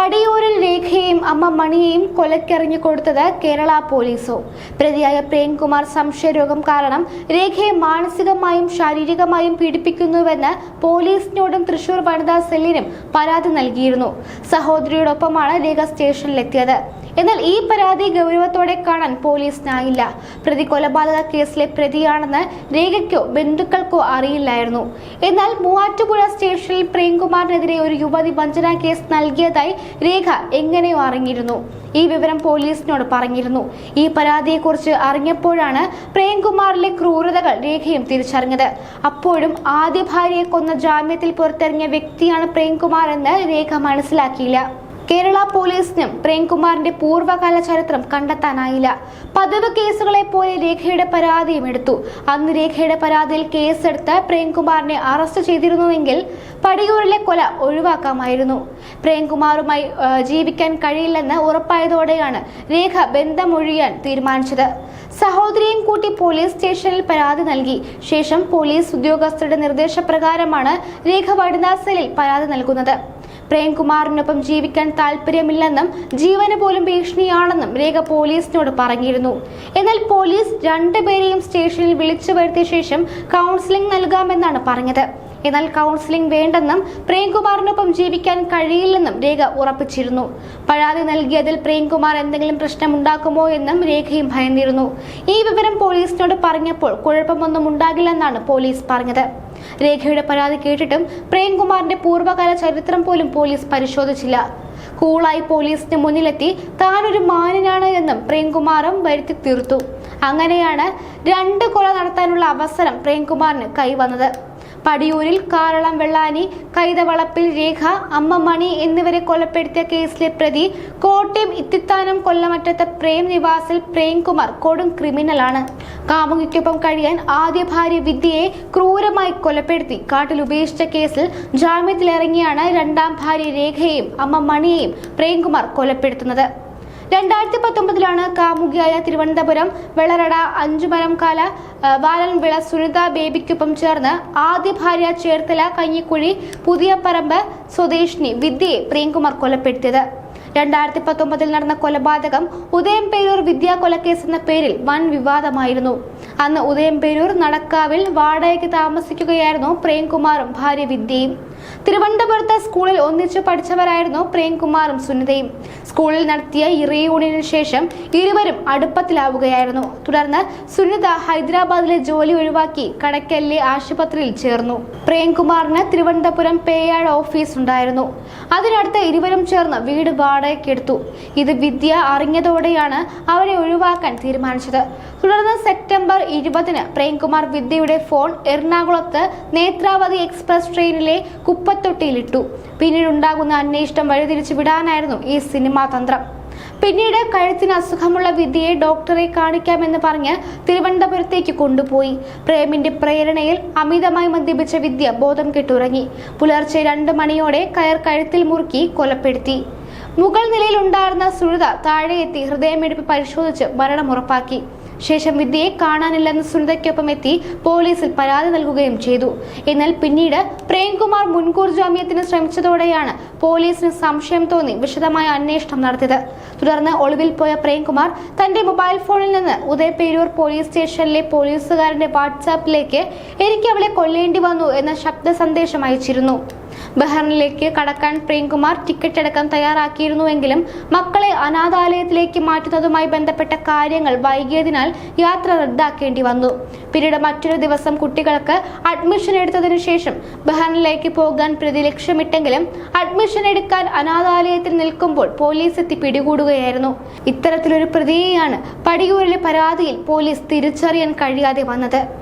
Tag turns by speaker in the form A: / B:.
A: പടിയൂരിൽ രേഖയെയും അമ്മ മണിയെയും കൊലക്കെറിഞ്ഞു കൊടുത്തത് കേരള പോലീസോ. പ്രതിയായ പ്രേംകുമാർ സംശയരോഗം കാരണം രേഖയെ മാനസികമായും ശാരീരികമായും പീഡിപ്പിക്കുന്നുവെന്ന് പോലീസിനോടും തൃശൂർ വനിതാ സെല്ലിനും പരാതി നൽകിയിരുന്നു. സഹോദരിയോടൊപ്പമാണ് രേഖ സ്റ്റേഷനിലെത്തിയത്. എന്നാൽ ഈ പരാതി ഗൗരവത്തോടെ കാണാൻ പോലീസിനായില്ല. പ്രതി കൊലപാതക കേസിലെ പ്രതിയാണെന്ന് രേഖയ്ക്കോ ബന്ധുക്കൾക്കോ അറിയില്ലായിരുന്നു. എന്നാൽ മൂവാറ്റുപുഴ സ്റ്റേഷനിൽ പ്രേംകുമാറിനെതിരെ ഒരു യുവതി വഞ്ചന കേസ് നൽകിയതായി രേഖ എങ്ങനെയോ അറിഞ്ഞിരുന്നു. ഈ വിവരം പോലീസിനോട് പറഞ്ഞിരുന്നു. ഈ പരാതിയെക്കുറിച്ച് അറിഞ്ഞപ്പോഴാണ് പ്രേംകുമാറിലെ ക്രൂരതകൾ രേഖയും തിരിച്ചറിഞ്ഞത്. അപ്പോഴും ആദ്യ ഭാര്യയെ കൊന്ന ജാമ്യത്തിൽ പുറത്തിറങ്ങിയ വ്യക്തിയാണ് പ്രേംകുമാർ എന്ന് രേഖ മനസ്സിലാക്കിയില്ല. കേരള പോലീസിനും പ്രേംകുമാറിന്റെ പൂർവകാല ചരിത്രം കണ്ടെത്താനായില്ല. പതിവ് കേസുകളെ പോലെ രേഖയുടെ പരാതിയും എടുത്തു. അന്ന് രേഖയുടെ പരാതിയിൽ കേസെടുത്ത് പ്രേംകുമാറിനെ അറസ്റ്റ് ചെയ്തിരുന്നുവെങ്കിൽ പടിയൂരിലെ കൊല ഒഴിവാക്കാമായിരുന്നു. പ്രേംകുമാറുമായി ജീവിക്കാൻ കഴിയില്ലെന്ന് ഉറപ്പായതോടെയാണ് രേഖ ബന്ധമൊഴിയാൻ തീരുമാനിച്ചത്. സഹോദരിയും കൂട്ടി പോലീസ് സ്റ്റേഷനിൽ പരാതി നൽകി. ശേഷം പോലീസ് ഉദ്യോഗസ്ഥരുടെ നിർദ്ദേശപ്രകാരമാണ് രേഖ വനിതാ പരാതി നൽകുന്നത്. പ്രേംകുമാറിനൊപ്പം ജീവിക്കാൻ താല്പര്യമില്ലെന്നും ജീവന് പോലും ഭീഷണിയാണെന്നും രേഖ പോലീസിനോട് പറഞ്ഞിരുന്നു. എന്നാൽ പോലീസ് രണ്ടുപേരെയും സ്റ്റേഷനിൽ വിളിച്ചു വരുത്തിയ ശേഷം കൗൺസിലിംഗ് നൽകാമെന്നാണ് പറഞ്ഞത്. എന്നാൽ കൗൺസിലിംഗ് വേണ്ടെന്നും പ്രേംകുമാറിനൊപ്പം ജീവിക്കാൻ കഴിയില്ലെന്നും രേഖ ഉറപ്പിച്ചിരുന്നു. പരാതി നൽകിയതിൽ പ്രേംകുമാർ എന്തെങ്കിലും പ്രശ്നമുണ്ടാക്കുമോ എന്നും രേഖയും ഭയന്നിരുന്നു. ഈ വിവരം പോലീസിനോട് പറഞ്ഞപ്പോൾ കുഴപ്പമൊന്നും ഉണ്ടാകില്ലെന്നാണ് പോലീസ് പറഞ്ഞത്. രേഖയുടെ പരാതി കേട്ടിട്ടും പ്രേംകുമാറിന്റെ പൂർവകാല ചരിത്രം പോലും പോലീസ് പരിശോധിച്ചില്ല. കൂളായി പോലീസിന് മുന്നിലെത്തി താനൊരു മാന്യനാണ് എന്നും പ്രേംകുമാറും വരുത്തി തീർത്തു. അങ്ങനെയാണ് രണ്ട് കൊല നടത്താനുള്ള അവസരം പ്രേംകുമാറിന് കൈവന്നത്. പടിയൂരിൽ കാരളം വെള്ളാനി കൈതവളപ്പിൽ രേഖ അമ്മമണി എന്നിവരെ കൊലപ്പെടുത്തിയ കേസിലെ പ്രതി കോട്ടയം ഇത്തിത്താനം കൊല്ലമറ്റത്തെ പ്രേം നിവാസിൽ പ്രേംകുമാർ കൊടും ക്രിമിനലാണ്. കാമുകിക്കൊപ്പം കഴിയാൻ ആദ്യ ഭാര്യ വിദ്യയെ ക്രൂരമായി കൊലപ്പെടുത്തി കാട്ടിൽ ഉപേക്ഷിച്ച കേസിൽ ജാമ്യത്തിലിറങ്ങിയാണ് രണ്ടാം ഭാര്യ രേഖയെയും അമ്മ മണിയെയും പ്രേംകുമാർ കൊലപ്പെടുത്തുന്നത്. രണ്ടായിരത്തി പത്തൊമ്പതിലാണ് കാമുകിയായ തിരുവനന്തപുരം വെളറട അഞ്ചുമരം കാല ആ, വാലൻവിള സുനിത ബേബിക്കൊപ്പം ചേർന്ന് ആദ്യ ഭാര്യ ചേർത്തല കഞ്ഞിക്കുഴി പുതിയ പറമ്പ് സ്വദേശിനി വിദ്യയെ പ്രേംകുമാർ കൊലപ്പെടുത്തിയത്. രണ്ടായിരത്തി പത്തൊമ്പതിൽ നടന്ന കൊലപാതകം ഉദയം പേരൂർ വിദ്യാ കൊലക്കേസ് എന്ന പേരിൽ വൻ വിവാദമായിരുന്നു. അന്ന് ഉദയം പേരൂർ നടക്കാവിൽ വാടകയ്ക്ക് താമസിക്കുകയായിരുന്നു പ്രേംകുമാറും ഭാര്യ വിദ്യയും. തിരുവനന്തപുരത്ത് സ്കൂളിൽ ഒന്നിച്ചു പഠിച്ചവരായിരുന്നു പ്രേംകുമാറും സുനിതയും. സ്കൂളിൽ നടത്തിയ റീയൂണിയനു ശേഷം ഇരുവരും അടുപ്പത്തിലാവുകയായിരുന്നു. തുടർന്ന് സുനിത ഹൈദരാബാദിലെ ജോലി ഒഴിവാക്കി കടക്കലിലെ ആശുപത്രിയിൽ ചേർന്നു. പ്രേംകുമാറിന് തിരുവനന്തപുരം പേയാട് ഓഫീസ് ഉണ്ടായിരുന്നു. അതിനടുത്ത് ഇരുവരും ചേർന്ന് വീട് വാടകയ്ക്കെടുത്തു ഇത് വിദ്യ അറിഞ്ഞതോടെയാണ് അവരെ ഒഴിവാക്കാൻ തീരുമാനിച്ചത്. തുടർന്ന് സെപ്റ്റംബർ ഇരുപതിന് പ്രേംകുമാർ വിദ്യയുടെ ഫോൺ എറണാകുളത്ത് നേത്രാവതി എക്സ്പ്രസ് ട്രെയിനിലെ കുപ്പത്തൊട്ടിയിലിട്ടു. പിന്നീടുണ്ടാകുന്ന അന്വേഷണം വഴിതിരിച്ചു വിടാനായിരുന്നു ഈ സിനിമാ തന്ത്രം പിന്നീട് കഴുത്തിന് അസുഖമുള്ള വിദ്യയെ ഡോക്ടറെ കാണിക്കാമെന്ന് പറഞ്ഞ് തിരുവനന്തപുരത്തേക്ക് കൊണ്ടുപോയി. പ്രേമിന്റെ പ്രേരണയിൽ അമിതമായി മദ്യപിച്ച വിദ്യ ബോധം കെട്ടുറങ്ങി. പുലർച്ചെ രണ്ട് മണിയോടെ കയർ കഴുത്തിൽ മുറുക്കി കൊലപ്പെടുത്തി. മുകൾ നിലയിലുണ്ടായിരുന്ന സുനിത താഴെയെത്തി ഹൃദയമിടിപ്പ് പരിശോധിച്ച് മരണം ഉറപ്പാക്കി. ശേഷം വിദ്യയെ കാണാനില്ലെന്ന് സുനിതയ്ക്കൊപ്പം എത്തി പോലീസിൽ പരാതി നൽകുകയും ചെയ്തു. എന്നാൽ പിന്നീട് പ്രേംകുമാർ മുൻകൂർ ജാമ്യത്തിന് ശ്രമിച്ചതോടെയാണ് പോലീസിന് സംശയം തോന്നി വിശദമായ അന്വേഷണം നടത്തിയത്. തുടർന്ന് ഒളിവിൽ പോയ പ്രേംകുമാർ തന്റെ മൊബൈൽ ഫോണിൽ നിന്ന് ഉദയപേരൂർ പോലീസ് സ്റ്റേഷനിലെ പോലീസുകാരന്റെ വാട്സാപ്പിലേക്ക് എനിക്ക് അവളെ കൊല്ലേണ്ടി വന്നു എന്ന ശബ്ദ സന്ദേശം അയച്ചിരുന്നു. ബഹ്റിനിലേക്ക് കടക്കാൻ പ്രേംകുമാർ ടിക്കറ്റ് അടക്കം തയ്യാറാക്കിയിരുന്നുവെങ്കിലും മക്കളെ അനാഥാലയത്തിലേക്ക് മാറ്റുന്നതുമായി ബന്ധപ്പെട്ട കാര്യങ്ങൾ വൈകിയതിനാൽ യാത്ര റദ്ദാക്കേണ്ടി വന്നു. പിന്നീട് മറ്റൊരു ദിവസം കുട്ടികൾക്ക് അഡ്മിഷൻ എടുത്തതിനു ശേഷം ബഹ്റിനിലേക്ക് പോകാൻ പ്രതി ലക്ഷ്യമിട്ടെങ്കിലും അഡ്മിഷൻ എടുക്കാൻ അനാഥാലയത്തിൽ നിൽക്കുമ്പോൾ പോലീസ് എത്തി പിടികൂടുകയായിരുന്നു. ഇത്തരത്തിലൊരു പ്രതിയെയാണ് പടിയൂരിലെ പരാതിയിൽ പോലീസ് തിരിച്ചറിയാൻ കഴിയാതെ വന്നത്.